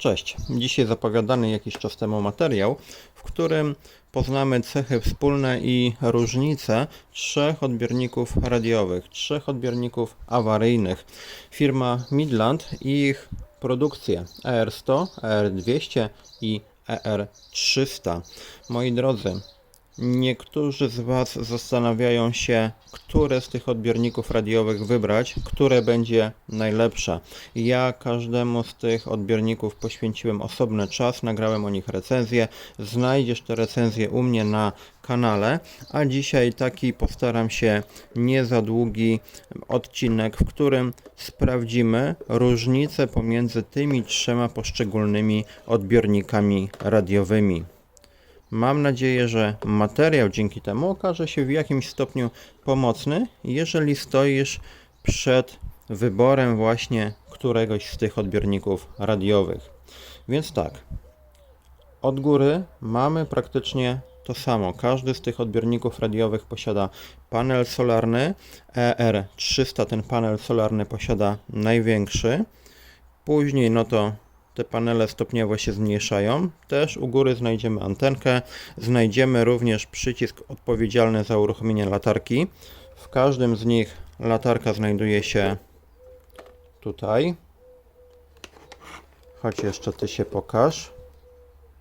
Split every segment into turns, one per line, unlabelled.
Cześć. Dzisiaj zapowiadany jakiś czas temu materiał, w którym poznamy cechy wspólne i różnice trzech odbiorników radiowych, trzech odbiorników awaryjnych. Firma Midland i ich produkcje E ER100, ER200 i ER300. Moi drodzy, Niektórzy z Was zastanawiają się, które z tych odbiorników radiowych wybrać, które będzie najlepsze. Ja każdemu z tych odbiorników poświęciłem osobny czas, nagrałem o nich recenzję. Znajdziesz te recenzje u mnie na kanale, a dzisiaj taki postaram się nie za długi odcinek, w którym sprawdzimy różnice pomiędzy tymi trzema poszczególnymi odbiornikami radiowymi. Mam nadzieję, że materiał dzięki temu okaże się w jakimś stopniu pomocny, jeżeli stoisz przed wyborem właśnie któregoś z tych odbiorników radiowych. Więc tak, od góry mamy praktycznie to samo. Każdy z tych odbiorników radiowych posiada panel solarny. ER300 ten panel solarny posiada największy. Później no to te panele stopniowo się zmniejszają. Też u góry znajdziemy antenkę. Znajdziemy również przycisk odpowiedzialny za uruchomienie latarki. W każdym z nich latarka znajduje się tutaj. Chodź jeszcze ty się pokaż.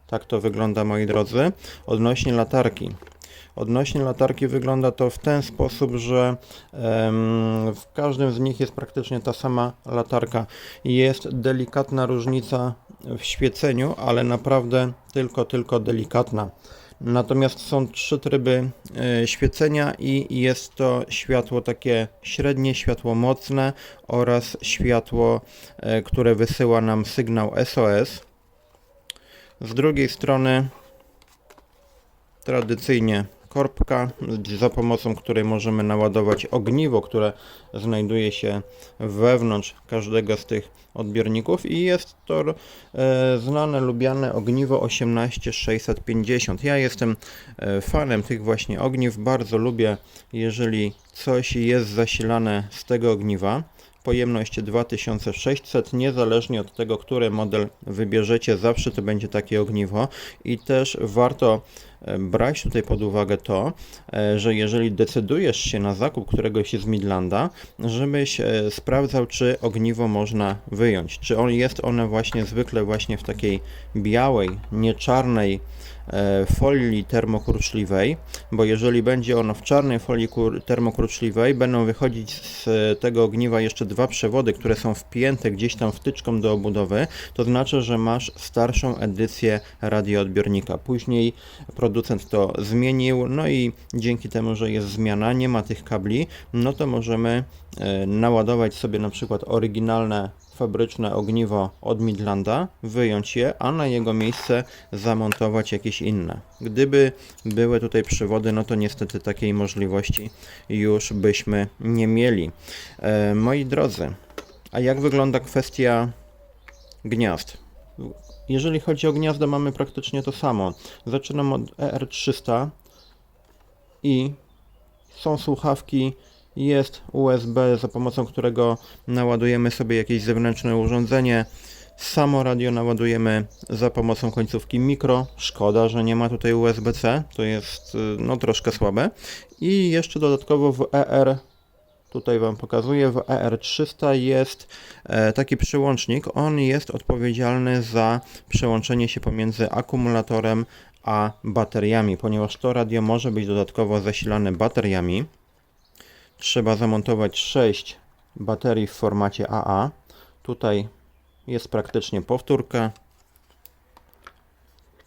Tak to wygląda moi drodzy. Odnośnie latarki. Odnośnie latarki wygląda to w ten sposób, że w każdym z nich jest praktycznie ta sama latarka. Jest delikatna różnica w świeceniu, ale naprawdę tylko, tylko delikatna. Natomiast są trzy tryby e, świecenia i jest to światło takie średnie, światło mocne oraz światło, e, które wysyła nam sygnał SOS. Z drugiej strony tradycyjnie korbka, za pomocą której możemy naładować ogniwo, które znajduje się wewnątrz każdego z tych odbiorników. I jest to e, znane, lubiane ogniwo 18650. Ja jestem e, fanem tych właśnie ogniw, bardzo lubię, jeżeli coś jest zasilane z tego ogniwa pojemność 2600, niezależnie od tego, który model wybierzecie, zawsze to będzie takie ogniwo. I też warto e, brać tutaj pod uwagę to, e, że jeżeli decydujesz się na zakup któregoś z Midlanda, żebyś e, sprawdzał, czy ogniwo można wyjąć, czy on jest one właśnie zwykle właśnie w takiej białej, nie czarnej folii termokruczliwej, bo jeżeli będzie ono w czarnej folii termokruczliwej, będą wychodzić z tego ogniwa jeszcze dwa przewody, które są wpięte gdzieś tam wtyczką do obudowy, to znaczy, że masz starszą edycję radioodbiornika. Później producent to zmienił, no i dzięki temu, że jest zmiana, nie ma tych kabli, no to możemy naładować sobie na przykład oryginalne fabryczne ogniwo od Midlanda, wyjąć je, a na jego miejsce zamontować jakieś inne. Gdyby były tutaj przewody, no to niestety takiej możliwości już byśmy nie mieli. E, moi drodzy, a jak wygląda kwestia gniazd? Jeżeli chodzi o gniazda, mamy praktycznie to samo. Zaczynam od ER300 i są słuchawki jest USB, za pomocą którego naładujemy sobie jakieś zewnętrzne urządzenie. Samo radio naładujemy za pomocą końcówki mikro. Szkoda, że nie ma tutaj USB-C, to jest y, no troszkę słabe. I jeszcze dodatkowo w ER tutaj Wam pokazuję, w ER300 jest e, taki przełącznik. On jest odpowiedzialny za przełączenie się pomiędzy akumulatorem a bateriami, ponieważ to radio może być dodatkowo zasilane bateriami trzeba zamontować 6 baterii w formacie AA. Tutaj jest praktycznie powtórka,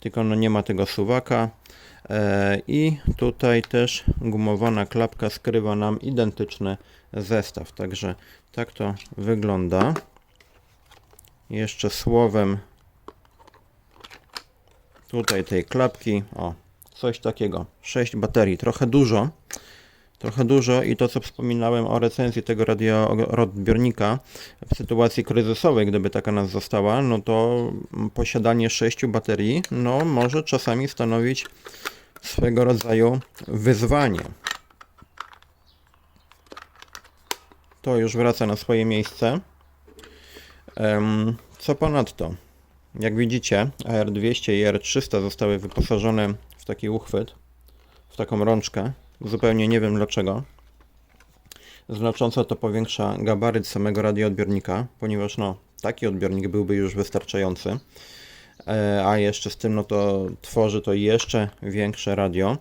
tylko no nie ma tego suwaka. E, I tutaj też gumowana klapka skrywa nam identyczny zestaw. Także tak to wygląda. Jeszcze słowem tutaj tej klapki. O, coś takiego. 6 baterii, trochę dużo trochę dużo i to, co wspominałem o recenzji tego radioodbiornika w sytuacji kryzysowej, gdyby taka nas została, no to posiadanie sześciu baterii, no może czasami stanowić swego rodzaju wyzwanie. To już wraca na swoje miejsce. Co ponadto? Jak widzicie, AR200 i AR300 zostały wyposażone w taki uchwyt, w taką rączkę. Zupełnie nie wiem dlaczego. Znacząco to powiększa gabaryt samego radioodbiornika, ponieważ no, taki odbiornik byłby już wystarczający. E, A jeszcze z tym, no to tworzy to jeszcze większe radio.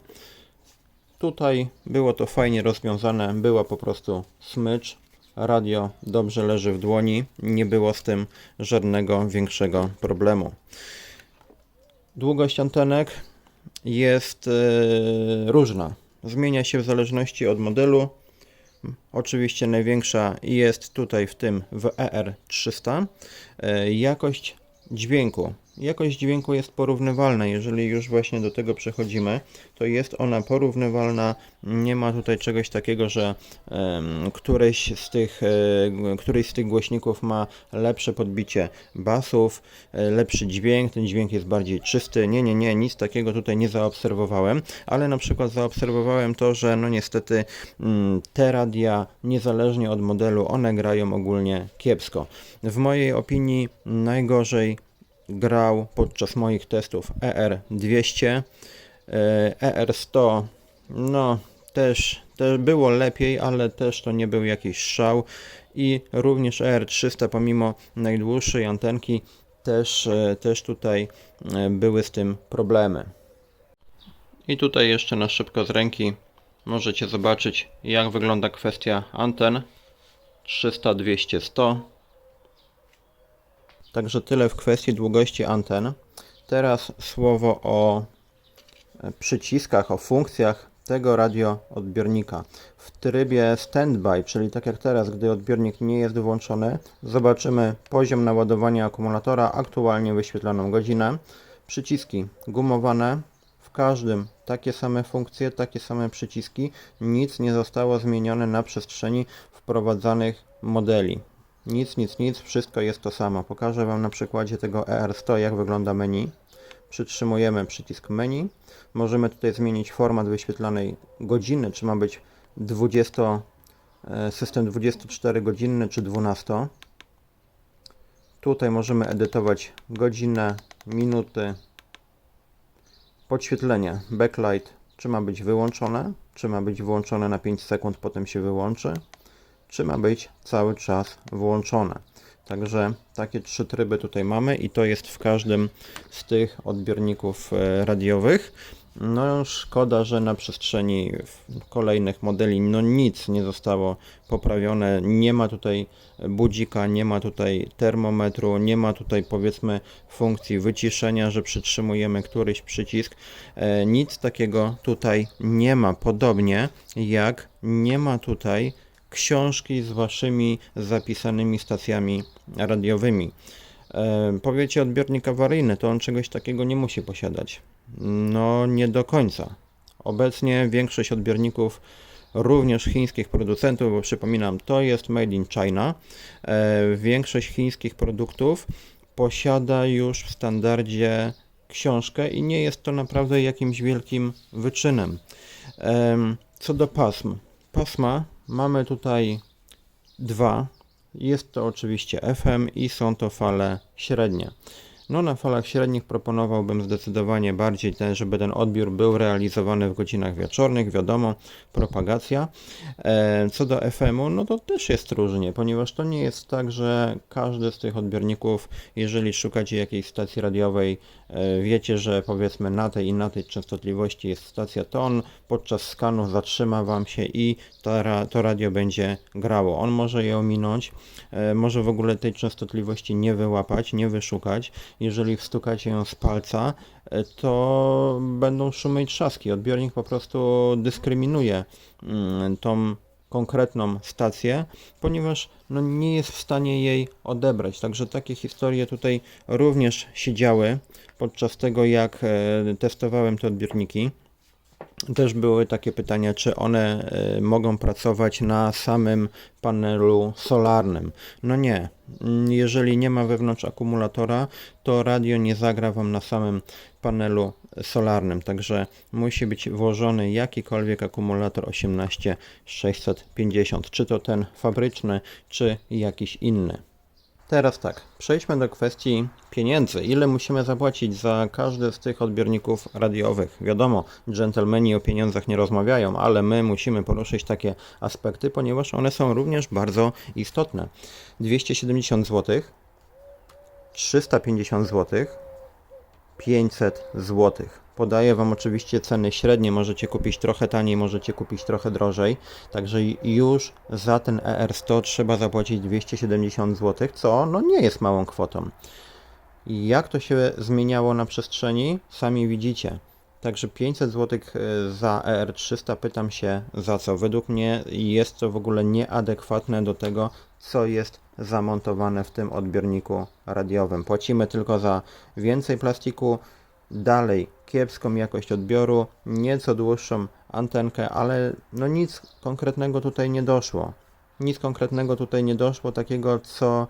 Tutaj było to fajnie rozwiązane, była po prostu smycz, radio dobrze leży w dłoni, nie było z tym żadnego większego problemu. Długość antenek jest e, różna, zmienia się w zależności od modelu. Oczywiście największa jest tutaj w tym w ER300. E, Jakość dźwięku. Jakość dźwięku jest porównywalna. Jeżeli już właśnie do tego przechodzimy, to jest ona porównywalna. Nie ma tutaj czegoś takiego, że em, któreś z tych, e, któryś z tych głośników ma lepsze podbicie basów, e, lepszy dźwięk, ten dźwięk jest bardziej czysty. Nie, nie, nie, nic takiego tutaj nie zaobserwowałem, ale na przykład zaobserwowałem to, że no niestety mm, te radia, niezależnie od modelu, one grają ogólnie kiepsko. W mojej opinii najgorzej grał podczas moich testów ER200, e, ER100, no też, też było lepiej, ale też to nie był jakiś szał. I również ER300 pomimo najdłuższej antenki też, e, też tutaj e, były z tym problemy. I tutaj jeszcze na szybko z ręki możecie zobaczyć jak wygląda kwestia anten. 300, 200, 100 Także tyle w kwestii długości anten. Teraz słowo o e, przyciskach, o funkcjach tego radioodbiornika. W trybie standby, czyli tak jak teraz, gdy odbiornik nie jest włączony, zobaczymy poziom naładowania akumulatora, aktualnie wyświetloną godzinę. Przyciski gumowane, w każdym takie same funkcje, takie same przyciski, nic nie zostało zmienione na przestrzeni wprowadzanych modeli. Nic, nic, nic, wszystko jest to samo. Pokażę Wam na przykładzie tego ER100 jak wygląda menu. Przytrzymujemy przycisk menu. Możemy tutaj zmienić format wyświetlanej godziny, czy ma być 20, e, system 24 godzinny, czy 12. Tutaj możemy edytować godzinę, minuty, podświetlenie, backlight, czy ma być wyłączone, czy ma być włączone na 5 sekund, potem się wyłączy czy ma być cały czas włączone. Także takie trzy tryby tutaj mamy i to jest w każdym z tych odbiorników e, radiowych. No szkoda, że na przestrzeni kolejnych modeli no nic nie zostało poprawione. Nie ma tutaj budzika, nie ma tutaj termometru, nie ma tutaj powiedzmy funkcji wyciszenia, że przytrzymujemy któryś przycisk. E, nic takiego tutaj nie ma. Podobnie jak nie ma tutaj książki z waszymi zapisanymi stacjami radiowymi. E, powiecie odbiornik awaryjny, to on czegoś takiego nie musi posiadać. No nie do końca. Obecnie większość odbiorników również chińskich producentów, bo przypominam, to jest made in China. E, większość chińskich produktów posiada już w standardzie książkę i nie jest to naprawdę jakimś wielkim wyczynem. E, co do pasm. Pasma Mamy tutaj dwa. Jest to oczywiście FM i są to fale średnie. No na falach średnich proponowałbym zdecydowanie bardziej ten, żeby ten odbiór był realizowany w godzinach wieczornych, wiadomo, propagacja. E, co do FM-u, no to też jest różnie, ponieważ to nie jest tak, że każdy z tych odbiorników, jeżeli szukacie jakiejś stacji radiowej, e, wiecie, że powiedzmy na tej i na tej częstotliwości jest stacja, to on podczas skanu zatrzyma Wam się i to, to radio będzie grało. On może je ominąć, e, może w ogóle tej częstotliwości nie wyłapać, nie wyszukać jeżeli wstukacie ją z palca, e, to będą szumy i trzaski. Odbiornik po prostu dyskryminuje mm, tą konkretną stację, ponieważ no, nie jest w stanie jej odebrać. Także takie historie tutaj również się działy podczas tego, jak e, testowałem te odbiorniki. Też były takie pytania, czy one e, mogą pracować na samym panelu solarnym. No nie. Jeżeli nie ma wewnątrz akumulatora, to radio nie zagra Wam na samym panelu solarnym. Także musi być włożony jakikolwiek akumulator 18650, czy to ten fabryczny, czy jakiś inny. Teraz tak, przejdźmy do kwestii pieniędzy. Ile musimy zapłacić za każdy z tych odbiorników radiowych? Wiadomo, dżentelmeni o pieniądzach nie rozmawiają, ale my musimy poruszyć takie aspekty, ponieważ one są również bardzo istotne. 270 zł, 350 zł, 500 zł. Podaję Wam oczywiście ceny średnie, możecie kupić trochę taniej, możecie kupić trochę drożej. Także już za ten ER100 trzeba zapłacić 270 zł, co no nie jest małą kwotą. Jak to się zmieniało na przestrzeni? Sami widzicie. Także 500 zł za ER300 pytam się za co. Według mnie jest to w ogóle nieadekwatne do tego, co jest zamontowane w tym odbiorniku radiowym. Płacimy tylko za więcej plastiku, dalej kiepską jakość odbioru, nieco dłuższą antenkę, ale no nic konkretnego tutaj nie doszło. Nic konkretnego tutaj nie doszło, takiego co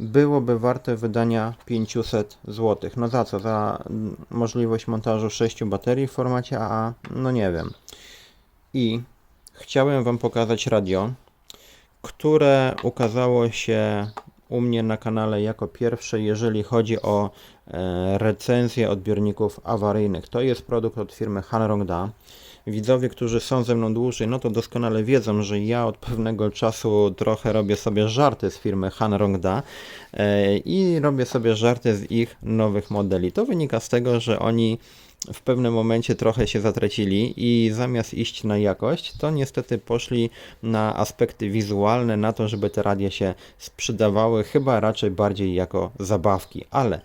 byłoby warte wydania 500 zł. No za co? Za możliwość montażu 6 baterii w formacie AA? No nie wiem. I chciałem Wam pokazać radio, które ukazało się u mnie na kanale jako pierwsze, jeżeli chodzi o e, recenzję odbiorników awaryjnych. To jest produkt od firmy Hanrongda. Widzowie, którzy są ze mną dłużej, no to doskonale wiedzą, że ja od pewnego czasu trochę robię sobie żarty z firmy Hanrongda e, i robię sobie żarty z ich nowych modeli. To wynika z tego, że oni w pewnym momencie trochę się zatracili i zamiast iść na jakość, to niestety poszli na aspekty wizualne, na to, żeby te radia się sprzedawały, chyba raczej bardziej jako zabawki, ale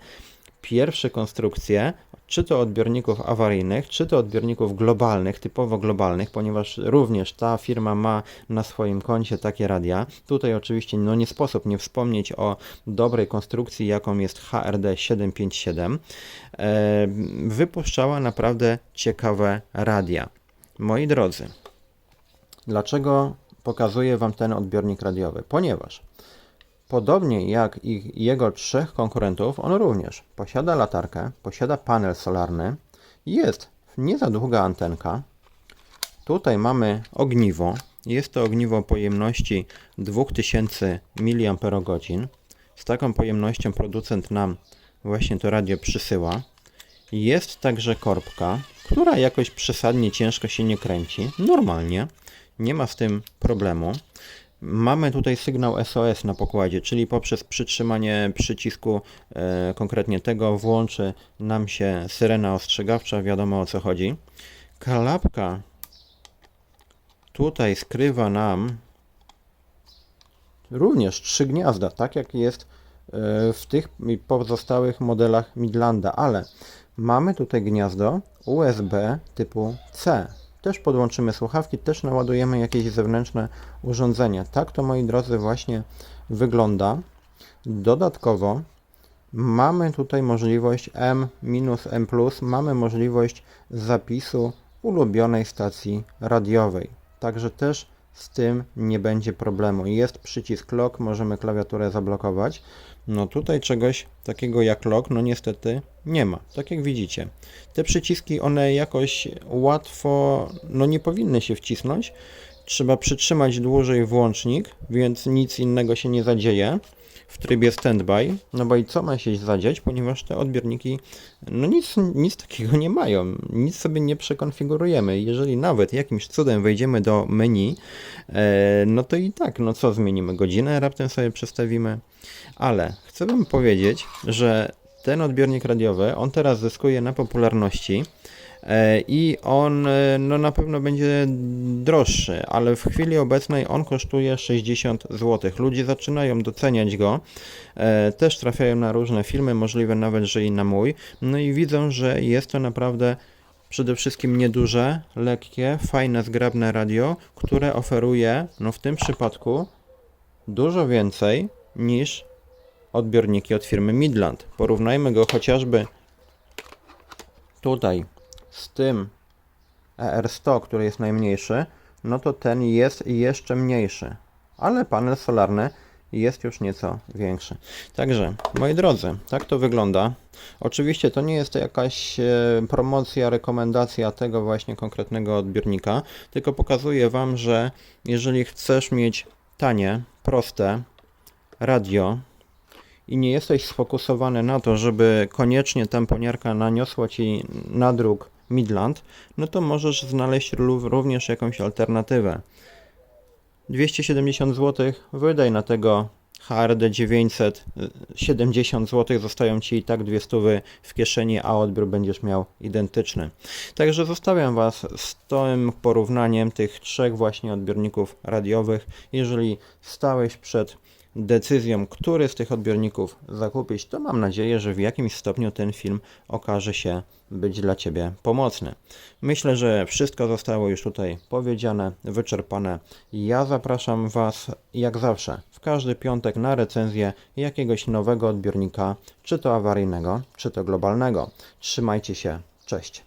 pierwsze konstrukcje czy to odbiorników awaryjnych, czy to odbiorników globalnych, typowo globalnych, ponieważ również ta firma ma na swoim koncie takie radia. Tutaj oczywiście no nie sposób nie wspomnieć o dobrej konstrukcji, jaką jest HRD 757. E, wypuszczała naprawdę ciekawe radia. Moi drodzy, dlaczego pokazuję Wam ten odbiornik radiowy? Ponieważ Podobnie jak ich, jego trzech konkurentów, on również posiada latarkę, posiada panel solarny, jest nie za długa antenka. Tutaj mamy ogniwo. Jest to ogniwo pojemności 2000 mAh. Z taką pojemnością producent nam właśnie to radio przysyła. Jest także korbka, która jakoś przesadnie ciężko się nie kręci. Normalnie, nie ma z tym problemu. Mamy tutaj sygnał SOS na pokładzie, czyli poprzez przytrzymanie przycisku e, konkretnie tego włączy nam się syrena ostrzegawcza, wiadomo o co chodzi. Kalapka tutaj skrywa nam również trzy gniazda, tak jak jest e, w tych pozostałych modelach Midlanda, ale mamy tutaj gniazdo USB typu C też podłączymy słuchawki, też naładujemy jakieś zewnętrzne urządzenia. Tak to moi drodzy właśnie wygląda. Dodatkowo mamy tutaj możliwość M-M+, mamy możliwość zapisu ulubionej stacji radiowej. Także też z tym nie będzie problemu. Jest przycisk lock, możemy klawiaturę zablokować. No tutaj czegoś takiego jak lock, no niestety nie ma. Tak jak widzicie. Te przyciski, one jakoś łatwo, no nie powinny się wcisnąć. Trzeba przytrzymać dłużej włącznik, więc nic innego się nie zadzieje w trybie standby, no bo i co ma się zadziać, ponieważ te odbiorniki no nic, nic takiego nie mają, nic sobie nie przekonfigurujemy. Jeżeli nawet jakimś cudem wejdziemy do menu, e, no to i tak, no co zmienimy? Godzinę raptem sobie przestawimy, ale chcę Wam powiedzieć, że ten odbiornik radiowy, on teraz zyskuje na popularności, i on e, no, na pewno będzie droższy, ale w chwili obecnej on kosztuje 60 zł. Ludzie zaczynają doceniać go, e, też trafiają na różne filmy, możliwe nawet, że i na mój, no i widzą, że jest to naprawdę przede wszystkim nieduże, lekkie, fajne, zgrabne radio, które oferuje, no w tym przypadku, dużo więcej niż odbiorniki od firmy Midland. Porównajmy go chociażby tutaj z tym ER100, który jest najmniejszy, no to ten jest jeszcze mniejszy, ale panel solarny jest już nieco większy. Także, moi drodzy, tak to wygląda. Oczywiście to nie jest jakaś e, promocja, rekomendacja tego właśnie konkretnego odbiornika, tylko pokazuję Wam, że jeżeli chcesz mieć tanie, proste radio, i nie jesteś sfokusowany na to, żeby koniecznie temponiarka naniosła ci nadruk Midland, no to możesz znaleźć ró- również jakąś alternatywę. 270 zł wydaj na tego HRD 900, y, 70 zł zostają Ci i tak dwie stówy w kieszeni, a odbiór będziesz miał identyczny. Także zostawiam Was z tym porównaniem tych trzech właśnie odbiorników radiowych. Jeżeli stałeś przed decyzją, który z tych odbiorników zakupić, to mam nadzieję, że w jakimś stopniu ten film okaże się być dla Ciebie pomocny. Myślę, że wszystko zostało już tutaj powiedziane, wyczerpane. Ja zapraszam Was jak zawsze w każdy piątek na recenzję jakiegoś nowego odbiornika, czy to awaryjnego, czy to globalnego. Trzymajcie się, cześć.